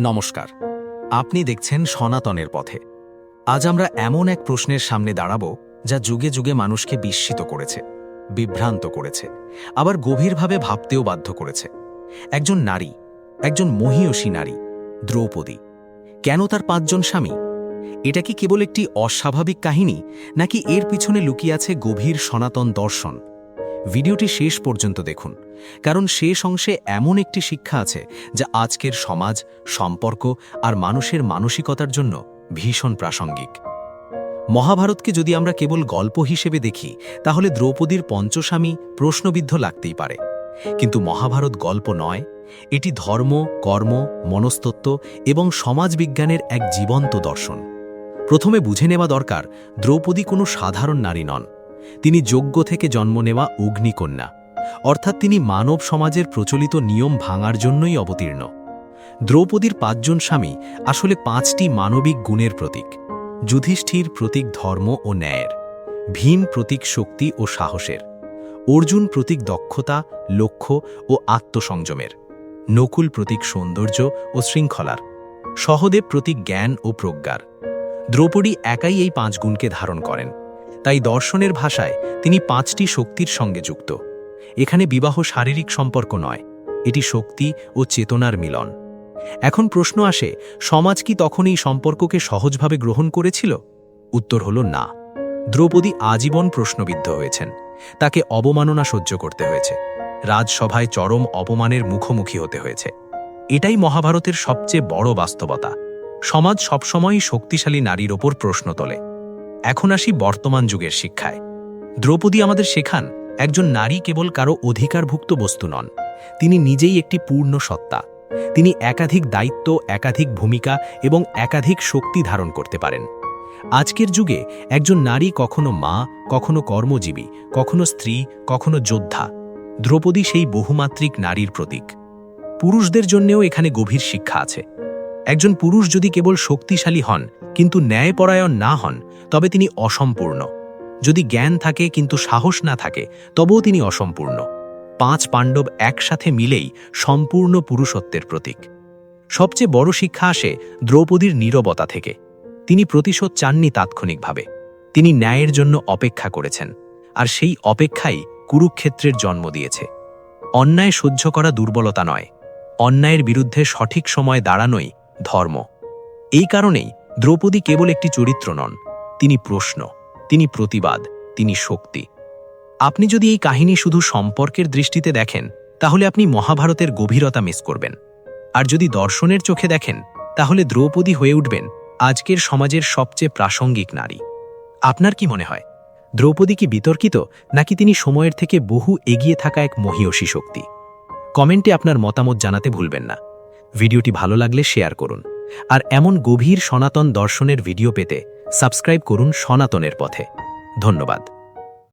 নমস্কার। আপনি দেখছেন সনাতনের পথে। আজ আমরা এমন এক প্রশ্নের সামনে দাঁড়াব যা যুগে যুগে মানুষকে বিস্মিত করেছে, বিভ্রান্ত করেছে, আবার গভীরভাবে ভাবতেও বাধ্য করেছে। একজন নারী, একজন মহীয়সী নারী, দ্রৌপদী। কেন তার পাঁচজন স্বামী? এটা কি কেবল একটি অস্বাভাবিক কাহিনী, নাকি এর পিছনে লুকিয়ে আছে গভীর সনাতন দর্শন? ভিডিওটি শেষ পর্যন্ত দেখুন, কারণ শেষ অংশে এমন একটি শিক্ষা আছে যা আজকের সমাজ, সম্পর্ক আর মানুষের মানসিকতার জন্য ভীষণ প্রাসঙ্গিক। মহাভারতকে যদি আমরা কেবল গল্প হিসেবে দেখি, তাহলে দ্রৌপদীর পঞ্চস্বামী প্রশ্নবিদ্ধ লাগতেই পারে। কিন্তু মহাভারত গল্প নয়, এটি ধর্ম, কর্ম, মনস্তত্ত্ব এবং সমাজবিজ্ঞানের এক জীবন্ত দর্শন। প্রথমে বুঝে নেওয়া দরকার, দ্রৌপদী কোনো সাধারণ নারী নন। তিনি যোগ্য থেকে জন্ম নেওয়া অগ্নিকন্যা, অর্থাৎ তিনি মানব সমাজের প্রচলিত নিয়ম ভাঙার জন্যই অবতীর্ণ। দ্রৌপদীর পাঁচজন স্বামী আসলে পাঁচটি মানবিক গুণের প্রতীক, যুধিষ্ঠির প্রতীক ধর্ম ও ন্যায়ের, ভীম প্রতীক শক্তি ও সাহসের, অর্জুন প্রতীক দক্ষতা, লক্ষ্য ও আত্মসংযমের, নকুল প্রতীক সৌন্দর্য ও শৃঙ্খলার, সহদেব প্রতীক জ্ঞান ও প্রজ্ঞার। দ্রৌপদী একাই এই পাঁচ গুণকে ধারণ করেন। তাই দর্শনের ভাষায় তিনি পাঁচটি শক্তির সঙ্গে যুক্ত। এখানে বিবাহ শারীরিক সম্পর্ক নয়, এটি শক্তি ও চেতনার মিলন। এখন প্রশ্ন আসে, সমাজ কি তখন এই সম্পর্ককে সহজভাবে গ্রহণ করেছিল? উত্তর হল না। দ্রৌপদী আজীবন প্রশ্নবিদ্ধ হয়েছেন। তাকে অবমাননা সহ্য করতে হয়েছে। রাজসভায় চরম অপমানের মুখোমুখি হতে হয়েছে। এটাই মহাভারতের সবচেয়ে বড় বাস্তবতা। সমাজ সবসময়ই শক্তিশালী নারীর ওপর প্রশ্ন তোলে। এখন আসি বর্তমান যুগের শিক্ষায়। দ্রৌপদী আমাদের শেখান, একজন নারী কেবল কারও অধিকারভুক্ত বস্তু নন। তিনি নিজেই একটি পূর্ণ সত্তা। তিনি একাধিক দায়িত্ব, একাধিক ভূমিকা এবং একাধিক শক্তি ধারণ করতে পারেন। আজকের যুগে একজন নারী কখনো মা, কখনো কর্মজীবী, কখনো স্ত্রী, কখনো যোদ্ধা। দ্রৌপদী সেই বহুমাত্রিক নারীর প্রতীক। পুরুষদের জন্যেও এখানে গভীর শিক্ষা আছে। একজন পুরুষ যদি কেবল শক্তিশালী হন, কিন্তু ন্যায়পরায়ণ না হন তবে তিনি অসম্পূর্ণ। যদি জ্ঞান থাকে কিন্তু সাহস না থাকে, তবেও তিনি অসম্পূর্ণ। পাঁচ পাণ্ডব একসাথে মিলেই সম্পূর্ণ পুরুষত্বের প্রতীক। সবচেয়ে বড় শিক্ষা আসে দ্রৌপদীর নীরবতা থেকে। তিনি প্রতিশোধ চাননি তাৎক্ষণিকভাবে। তিনি ন্যায়ের জন্য অপেক্ষা করেছেন, আর সেই অপেক্ষাই কুরুক্ষেত্রের জন্ম দিয়েছে। অন্যায় সহ্য করা দুর্বলতা নয়, অন্যায়ের বিরুদ্ধে সঠিক সময় দাঁড়ানোই ধর্ম। এই কারণেই দ্রৌপদী কেবল একটি চরিত্র নন তিনি প্রশ্ন, তিনি প্রতিবাদ, তিনি শক্তি। আপনি যদি এই কাহিনী শুধু সম্পর্কের দৃষ্টিতে দেখেন, তাহলে আপনি মহাভারতের গভীরতা মিস করবেন। আর যদি দর্শনের চোখে দেখেন, তাহলে দ্রৌপদী হয়ে উঠবেন আজকের সমাজের সবচেয়ে প্রাসঙ্গিক নারী। আপনার কি মনে হয়, দ্রৌপদী কি বিতর্কিত, নাকি তিনি সময়ের থেকে বহু এগিয়ে থাকা এক মহীয়সী শক্তি? কমেন্টে আপনার মতামত জানাতে ভুলবেন না। ভিডিওটি ভালো লাগলে শেয়ার করুন। আর এমন গভীর সনাতন দর্শনের ভিডিও পেতে সাবস্ক্রাইব করুন সনাতনের পথে। ধন্যবাদ।